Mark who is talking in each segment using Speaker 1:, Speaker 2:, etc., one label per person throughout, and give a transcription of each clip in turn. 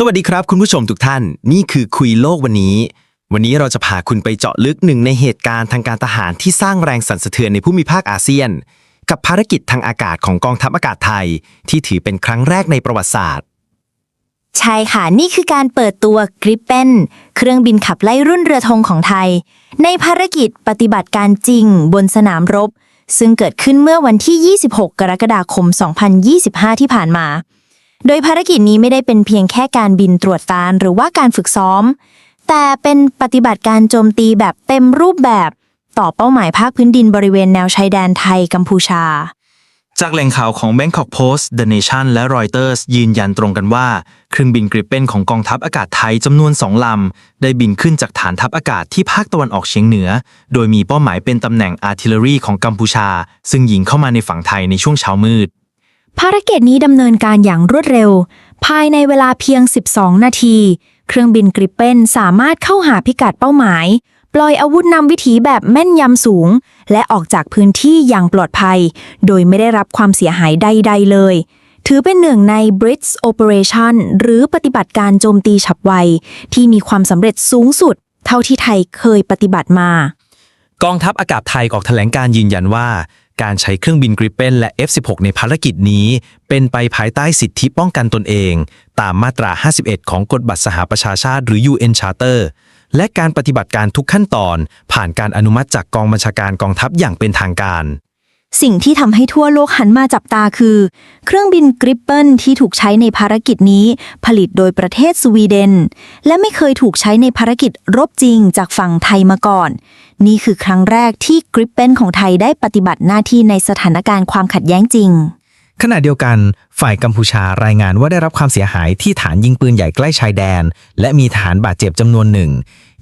Speaker 1: สวัสดีครับคุณผู้ชมทุกท่าน นี่คือคุยโลกวันนี้ วันนี้เราจะพาคุณไปเจาะลึกหนึ่งในเหตุการณ์ทางการทหารที่สร้างแรงสั่นสะเทือนในภูมิภาคอาเซียน กับภารกิจทางอากาศของกองทัพอากาศไทย ที่ถือเป็นครั้งแรกในประวัติศาสตร์
Speaker 2: ใช่ค่ะ นี่คือการเปิดตัว Gripen เครื่องบินขับไล่รุ่นเรือธงของไทย ในภารกิจปฏิบัติการจริงบนสนามรบ ซึ่งเกิดขึ้นเมื่อวันที่ 26 กรกฎาคม 2025 ที่ผ่านมา โดยภารกิจนี้ไม่ได้เป็นเพียงแค่การบินตรวจการหรือว่าการฝึกซ้อม แต่เป็นปฏิบัติการโจมตีแบบเต็มรูปแบบต่อเป้าหมายภาคพื้นดินบริเวณแนวชายแดนไทยกัมพูชา
Speaker 1: จากแหล่งข่าวของ Bangkok Post The Nation และ Reuters ยืนยันตรงกันว่า เครื่องบินกริปเปนของกองทัพอากาศไทยจำนวนสองลำ ได้บินขึ้นจากฐานทัพอากาศที่ภาคตะวันออกเฉียงเหนือ โดยมีเป้าหมายเป็นตำแหน่ง artillery ของกัมพูชา ซึ่งยิงเข้ามาในฝั่งไทยในช่วงเช้ามืด
Speaker 2: ภารกิจนี้ดำเนินการอย่างรวดเร็ว ภายในเวลาเพียง 12 นาที เครื่องบินกริปเปนสามารถเข้าหาพิกัดเป้าหมาย ปล่อยอาวุธนำวิถีแบบแม่นยำสูง และออกจากพื้นที่อย่างปลอดภัย โดยไม่ได้รับความเสียหายใด ๆ เลย ถือเป็นหนึ่งใน Blitz Operation หรือปฏิบัติการโจมตีฉับไว ที่มีความสำเร็จสูงสุด เท่าที่ไทยเคยปฏิบัติมา
Speaker 1: กองทัพอากาศไทยออกแถลงการยืนยันว่า การใช้เครื่องบินกริปเปนและ F-16 ในภารกิจนี้ เป็นไปภายใต้สิทธิป้องกันตนเอง ตามมาตรา 51 ของกฎบัตรสหประชาชาติหรือ UN Charter และการปฏิบัติการทุกขั้นตอน ผ่านการอนุมัติจากกองบัญชาการกองทัพอย่างเป็นทางการ
Speaker 2: สิ่งที่ทำให้ทั่วโลกหันมาจับตาคือ เครื่องบินกริปเปิลที่ถูกใช้ในภารกิจนี้ ผลิตโดยประเทศสวีเดน และไม่เคยถูกใช้ในภารกิจรบจริงจากฝั่งไทยมาก่อน นี่คือครั้งแรกที่กริปเปิลของไทยได้ปฏิบัติหน้าที่ในสถานการณ์ความขัดแย้งจริง
Speaker 3: ขณะเดียวกัน ฝ่ายกัมพูชารายงานว่าได้รับความเสียหายที่ฐานยิงปืนใหญ่ใกล้ชายแดน และมีทหารบาดเจ็บจำนวนหนึ่ง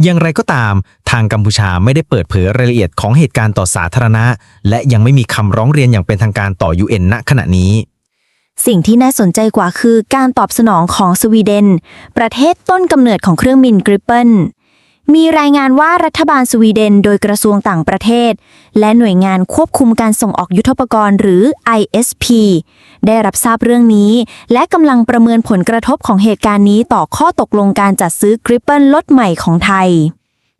Speaker 3: อย่างไรก็ตาม ทางกัมพูชาไม่ได้เปิดเผยรายละเอียดของเหตุการณ์ต่อสาธารณะ และยังไม่มีคำร้องเรียนอย่างเป็นทางการต่อ UN ณขณะนี้
Speaker 2: สิ่งที่น่าสนใจกว่าคือการตอบสนองของสวีเดน ประเทศต้นกำเนิดของเครื่องบินกริปเปิล มีรายงานว่ารัฐบาลสวีเดนโดยกระทรวงต่างประเทศ และหน่วยงานควบคุมการส่งออกยุทธปกรณ์หรือ ISP ได้รับทราบเรื่องนี้ และกำลังประเมินผลกระทบของเหตุการณ์นี้ต่อข้อตกลงการจัดซื้อกริปเปิลลดใหม่ของไทย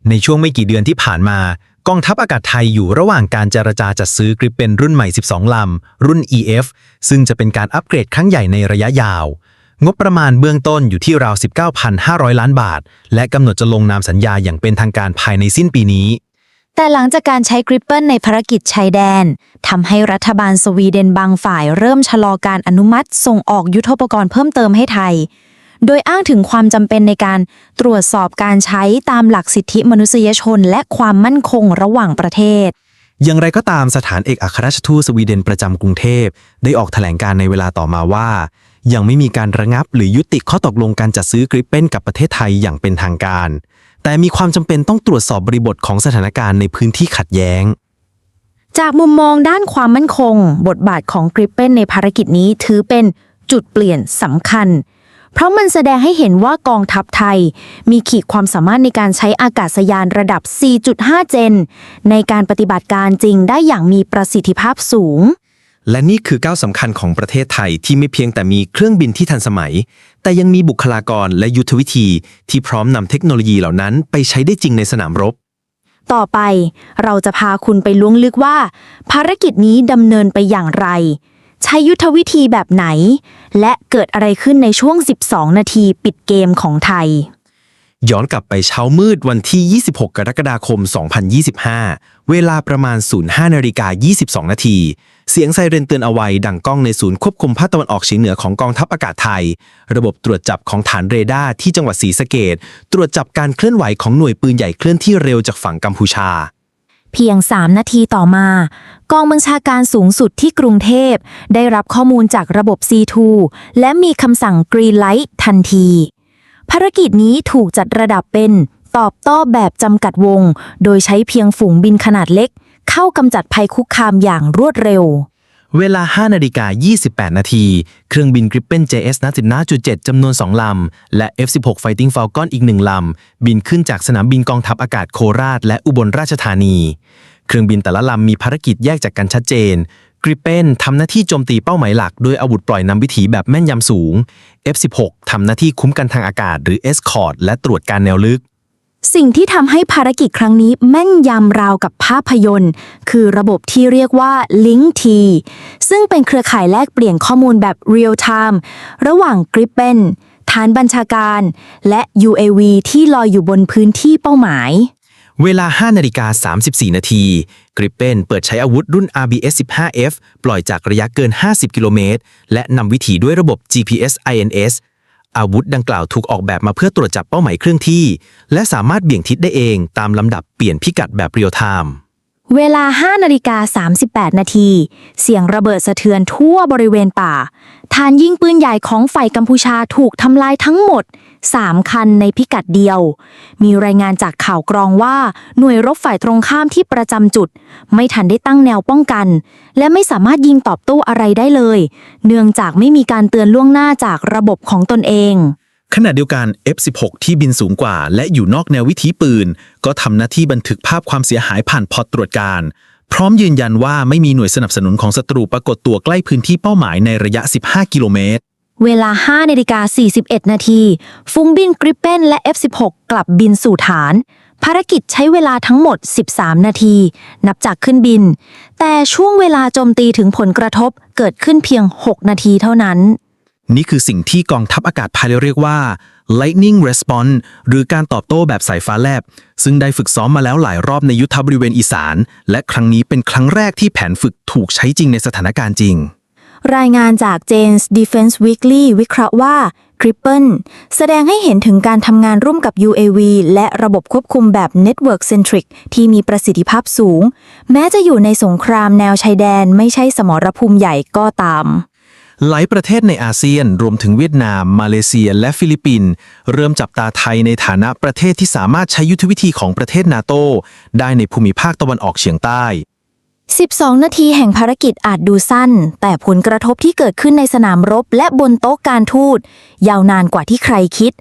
Speaker 3: ในช่วงไม่กี่เดือนที่ผ่านมา กองทัพอากาศไทยอยู่ระหว่างการเจรจาจัดซื้อกริปเป็นรุ่นใหม่ 12 ลำ รุ่น EF ซึ่งจะเป็นการอัปเกรดครั้งใหญ่ในระยะยาว งบประมาณเบื้องต้นอยู่ที่ราว 19,500 ล้านบาท และกำหนดจะลงนามสัญญาอย่างเป็นทางการภายในสิ้นปีนี้
Speaker 2: แต่หลังจากการใช้กริปเปิลในภารกิจชายแดนทำให้รัฐบาลสวีเดนบางฝ่ายเริ่มชะลอการอนุมัติส่งออกยุทโธปกรณ์เพิ่มเติมให้ไทย โดยอ้างถึงความจำเป็นในการตรวจสอบการใช้ตามหลักสิทธิมนุษยชน และความมั่นคงระหว่างประเทศ
Speaker 3: อย่างไรก็ตามสถานเอกอัครราชทูตสวีเดนประจำกรุงเทพ ได้ออกแถลงการในเวลาต่อมาว่า ยังไม่มีการระงับหรือยุติข้อตกลงการจัดซื้อกริปเป้นกับประเทศไทยอย่างเป็นทางการ แต่มีความจำเป็นต้องตรวจสอบบริบทของสถานการณ์ในพื้นที่ขัดแย้ง
Speaker 2: จากมุมมองด้านความมั่นคง บทบาทของกริปเป้นในภารกิจนี้ถือเป็นจุดเปลี่ยนสำคัญ เพราะมันแสดงให้เห็นว่ากองทัพไทย มีขีดความสามารถในการใช้อากาศยานระดับ 4.5 เจน ในการปฏิบัติการจริงได้อย่างมีประสิทธิภาพสูง
Speaker 1: และนี่คือก้าวสำคัญของประเทศไทยที่ไม่เพียงแต่มีเครื่องบินที่ทันสมัย แต่ยังมีบุคลากรและยุทธวิธีที่พร้อมนำเทคโนโลยีเหล่านั้นไปใช้ได้จริงในสนามรบ
Speaker 2: ต่อไปเราจะพาคุณไปล้วงลึกว่า ภารกิจนี้ดำเนินไปอย่างไร ใช้ยุทธวิธีแบบไหน และเกิดอะไรขึ้นในช่วง 12 นาทีปิดเกมของไทย
Speaker 1: ย้อนกลับไปเช้ามืดวันที่ 26 กรกฎาคม 2025 เวลาประมาณ 05นาฬิกา22 นาที เสียงไซเรนเตือนเอาไว้ดังก้องในศูนย์ควบคุมภาคตะวันออกเฉียงเหนือของกองทัพอากาศไทย ระบบตรวจจับของฐานเรดาร์ที่จังหวัดศรีสะเกดตรวจจับการเคลื่อนไหวของหน่วยปืนใหญ่เคลื่อนที่เร็วจากฝั่งกัมพูชา
Speaker 2: เพียง 3 นาทีต่อมา กองบัญชาการสูงสุดที่กรุงเทพ ได้รับข้อมูลจากระบบ C2 และมีคำสั่ง Green Light ทันที ภารกิจนี้ถูกจัดระดับเป็นตอบโต้แบบจำกัดวง โดยใช้เพียงฝูงบินขนาดเล็ก เข้ากำจัดภัยคุกคามอย่างรวดเร็ว
Speaker 1: เวลา 5 นาฬิกา 28 นาที เครื่องบิน Gripen JS 1 7จำนวน 2 ลำ และ F-16 Fighting Falcon อีก 1 ลำ บินขึ้นจากสนามบินกองทัพอากาศโคราช และอุบลราชธานี เครื่องบินแต่ละลำมีภารกิจแยกจากกันชัดเจน Gripen ทำหน้าที่โจมตีเป้าหมายหลักด้วยอาวุธปล่อยนำวิถีแบบแม่นยำสูง F16 ทำหน้าที่คุ้มกันทางอากาศหรือ Escort และตรวจการแนวลึก
Speaker 2: สิ่งที่ทำให้ภารกิจครั้งนี้แม่นยำราวกับภาพยนตร์ คือระบบที่เรียกว่า Link T ซึ่งเป็นเครือข่ายแลกเปลี่ยนข้อมูลแบบ Real Time ระหว่าง Gripen ฐานบัญชาการ และ UAV ที่ลอยอยู่บนพื้นที่เป้าหมาย
Speaker 1: เวลา 5 นาฬิกา 34 นาที กริปเปนเปิดใช้อาวุธรุ่น RBS 15F ปล่อยจากระยะเกิน 50 กิโลเมตร และนำวิถีด้วยระบบ GPS INS อาวุธดังกล่าวถูกออกแบบมาเพื่อตรวจจับเป้าหมายเคลื่อนที่ และสามารถเบี่ยงทิศได้เองตามลำดับเปลี่ยนพิกัดแบบเรียลไทม์
Speaker 2: เวลา 5 นาฬิกา 38 นาที เสียงระเบิดสะเทือนทั่วบริเวณป่า ฐานยิงปืนใหญ่ของฝ่ายกัมพูชาถูกทำลายทั้งหมด 3 คันในพิกัดเดียว มีรายงานจากข่าวกรองว่า หน่วยรบฝ่ายตรงข้ามที่ประจำจุด ไม่ทันได้ตั้งแนวป้องกัน และไม่สามารถยิงตอบโต้อะไรได้เลย เนื่องจากไม่มีการเตือนล่วงหน้าจากระบบของตนเอง
Speaker 1: ขณะเดียวกัน F16 ที่บินสูงกว่า และอยู่นอกแนววิถีปืน ก็ทำหน้าที่บันทึกภาพความเสียหายผ่านพอตตรวจการ พร้อมยืนยันว่าไม่มีหน่วยสนับสนุนของศัตรูปรากฏตัวใกล้พื้นที่เป้าหมายในระยะ 15 กิโลเมตร
Speaker 2: เวลา5นาฬิกา41 นาที ฟุ้งบินกริปเปนและ F16 กลับบินสู่ฐาน ภารกิจใช้เวลาทั้งหมด 13 นาที นับจากขึ้นบิน แต่ช่วงเวลาโจมตีถึงผลกระทบเกิดขึ้นเพียง 6 นาทีเท่านั้น
Speaker 1: นี่คือสิ่งที่กองทัพอากาศพายเรียกว่า lightning response หรือการตอบโต้แบบสายฟ้าแลบ ซึ่งได้ฝึกซ้อมมาแล้วหลายรอบในยุทธบริเวณอีสาน และครั้งนี้เป็นครั้งแรกที่แผนฝึกถูกใช้จริงในสถานการณ์จริง
Speaker 2: รายงานจาก Jane's Defense Weekly วิเคราะห์ว่า Gripen แสดงให้เห็นถึงการทำงานร่วมกับ UAV และระบบควบคุมแบบ Network Centric ที่มีประสิทธิภาพสูง แม้จะอยู่ในสงครามแนวชายแดนไม่ใช่สมรภูมิใหญ่ก็ตาม
Speaker 1: หลายประเทศในอาเซียนรวมถึงเวียดนาม มาเลเซีย และฟิลิปปินส์เริ่มจับตาไทยในฐานะประเทศที่สามารถใช้ยุทธวิธีของประเทศนาโต ได้ในภูมิภาคตะวันออกเฉียงใต้
Speaker 2: 12 นาทีแห่งภารกิจอาจดูสั้น แต่ผลกระทบที่เกิดขึ้นในสนามรบ และบนโต๊ะการทูตยาวนานกว่าที่ใครคิด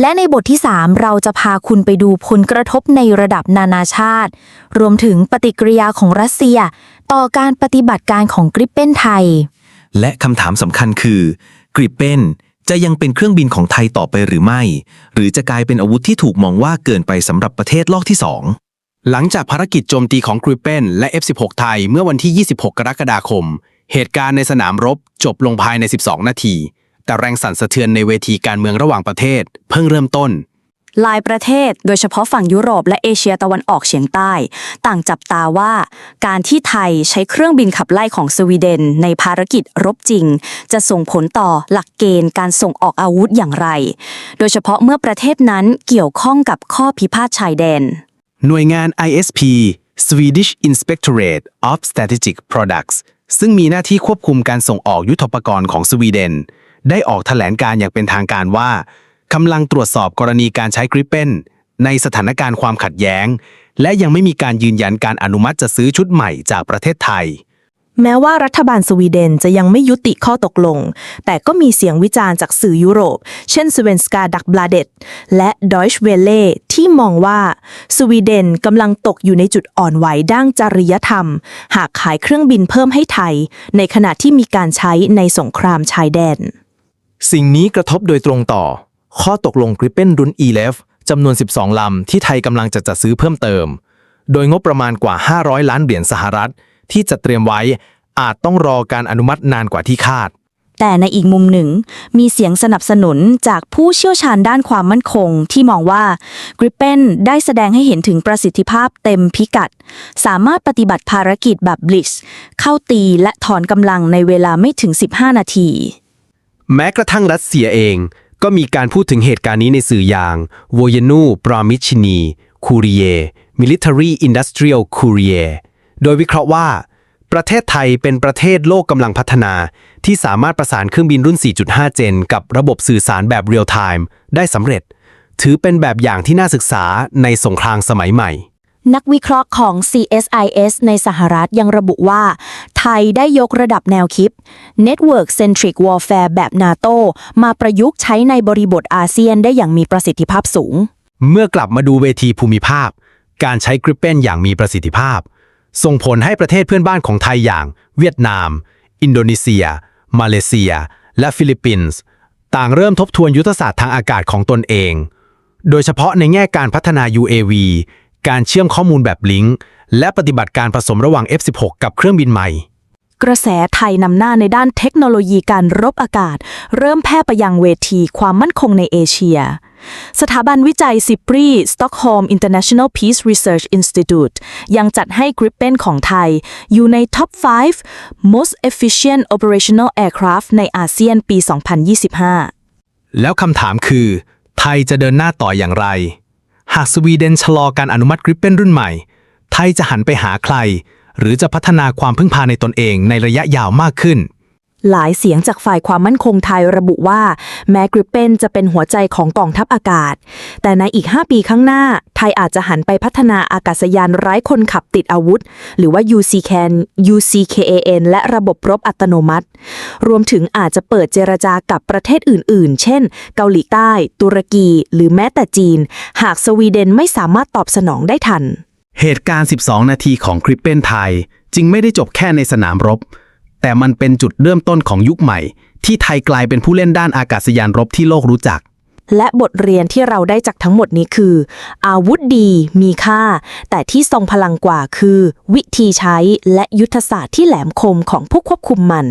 Speaker 2: และในบทที่ 3 เราจะพาคุณไปดูผลกระทบในระดับนานาชาติ รวมถึงปฏิกิริยาของรัสเซีย ต่อการปฏิบัติการของกริปเป็นไทย
Speaker 1: และคำถามสำคัญคือกริปเปนจะยังเป็นเครื่องบินของไทยต่อไปหรือไม่ หรือจะกลายเป็นอาวุธที่ถูกมองว่าเกินไปสำหรับประเทศโลกที่ 2 หลังจากภารกิจโจมตีของกริปเปนและ F16 ไทยเมื่อวันที่ 26 กรกฎาคม เหตุการณ์ในสนามรบจบลงภายใน 12 นาที แต่แรงสั่นสะเทือนในเวทีการเมืองระหว่างประเทศ เพิ่งเริ่มต้น
Speaker 4: หลายประเทศโดยเฉพาะฝั่งยุโรปและเอเชียตะวันออกเฉียงใต้ ต่างจับตาว่า การที่ไทยใช้เครื่องบินขับไล่ของสวีเดน ในภารกิจรบจริง จะส่งผลต่อหลักเกณฑ์การส่งออกอาวุธอย่างไร โดยเฉพาะเมื่อประเทศนั้นเกี่ยวข้องกับข้อพิพาทชายแดน
Speaker 1: หน่วยงาน ISP Swedish Inspectorate of Strategic Products ซึ่งมีหน้าที่ควบคุมการส่งออกยุทโธปกรณ์ของสวีเดน ได้ออกแถลงการอย่างเป็นทางการว่า กำลังตรวจสอบกรณีการใช้กริปเปนในสถานการณ์ความขัดแย้ง และยังไม่มีการยืนยันการอนุมัติจะซื้อชุดใหม่จากประเทศไทย
Speaker 5: แม้ว่ารัฐบาลสวีเดนจะยังไม่ยุติข้อตกลง แต่ก็มีเสียงวิจารณ์จากสื่อยุโรป เช่นสเวนสกาดักบลาเดตและดอยช์เวเล่ที่มองว่าสวีเดนกำลังตกอยู่ในจุดอ่อนไหวด้านจริยธรรม หากขายเครื่องบินเพิ่มให้ไทย ในขณะที่มีการใช้ในสงครามชายแดน
Speaker 1: สิ่งนี้กระทบโดยตรงต่อ ข้อตกลงกริปเปนรุ่น E-Lef จำนวน 12 ลำ ที่ไทยกำลังจะจัดซื้อเพิ่มเติม โดยงบประมาณกว่า 500 ล้านเหรียญสหรัฐ ที่จะเตรียมไว้อาจต้องรอการอนุมัตินานกว่าที่คาด
Speaker 4: แต่ในอีกมุมหนึ่ง มีเสียงสนับสนุนจากผู้เชี่ยวชาญด้านความมั่นคง ที่มองว่า Gripen ได้แสดงให้เห็นถึงประสิทธิภาพเต็มพิกัด สามารถปฏิบัติภารกิจแบบ Blitz เข้าตีและถอนกำลังในเวลาไม่ถึง 15 นาที
Speaker 1: แม้กระทั่งรัสเซียเอง ก็มีการพูดถึงเหตุการณ์นี้ในสื่ออย่างโวยนูปรามิชินีคูรีเย Military Industrial Courier โดยวิเคราะห์ว่า ประเทศไทยเป็นประเทศโลกกำลังพัฒนา ที่สามารถประสานเครื่องบินรุ่น 4.5 เจน กับระบบสื่อสารแบบเรียลไทม์ได้สำเร็จ ถือเป็นแบบอย่างที่น่าศึกษาในสงครามสมัยใหม่
Speaker 4: นักวิเคราะห์ของ CSIS ในสหรัฐยังระบุว่า ไทยได้ยกระดับแนวคิด Network Centric Warfare แบบนาโตมาประยุกต์ใช้ในบริบทอาเซียนได้อย่างมีประสิทธิภาพสูง
Speaker 1: เมื่อกลับมาดูเวทีภูมิภาค การใช้กริปเปนอย่างมีประสิทธิภาพ ส่งผลให้ประเทศเพื่อนบ้านของไทยอย่าง เวียดนาม อินโดนีเซีย มาเลเซีย และฟิลิปปินส์ต่างเริ่มทบทวนยุทธศาสตร์ทางอากาศของตนเอง โดยเฉพาะในแง่การพัฒนา UAV การเชื่อมข้อมูลแบบลิงก์ และปฏิบัติการผสมระหว่าง F16 กับเครื่องบินใหม่
Speaker 5: กระแสไทยนำหน้าในด้านเทคโนโลยีการรบอากาศ เริ่มแพร่ไปยังเวทีความมั่นคงในเอเชียสถาบันวิจัยซิปรี Stockholm International Peace Research Institute ยังจัดให้ Gripen ของไทย อยู่ใน Top 5 Most Efficient Operational Aircraft ในอาเซียนปี 2025
Speaker 1: แล้วคำถามคือ ไทยจะเดินหน้าต่ออย่างไร หากสวีเดนชะลอการอนุมัติกริปเปนรุ่นใหม่ ไทยจะหันไปหาใคร หรือจะพัฒนาความพึ่งพาในตนเองในระยะยาวมากขึ้น
Speaker 5: หลายเสียงจากฝ่ายความมั่นคงไทยระบุว่า แม้กริปเปนจะเป็นหัวใจของกองทัพอากาศ แต่ในอีก 5 ปีข้างหน้า ไทยอาจจะหันไปพัฒนาอากาศยานไร้คนขับติดอาวุธ หรือว่า UCCAN UCKAN และระบบรบอัตโนมัติ รวมถึงอาจจะเปิดเจรจากับประเทศอื่น ๆ เช่น เกาหลีใต้ ตุรกี หรือแม้แต่จีน หากสวีเดนไม่สามารถตอบสนองได้ทัน
Speaker 6: เหตุการณ์ 12 นาทีของคริปเปนไทย จึงไม่ได้จบแค่ในสนามรบ แต่มันเป็นจุดเริ่มต้นของยุคใหม่ ที่ไทยกลายเป็นผู้เล่นด้านอากาศยานรบที่โลกรู้จัก
Speaker 5: และบทเรียนที่เราได้จากทั้งหมดนี้คือ อาวุธดีมีค่า แต่ที่ทรงพลังกว่าคือ วิธีใช้และยุทธศาสตร์ที่แหลมคมของผู้ควบคุมมัน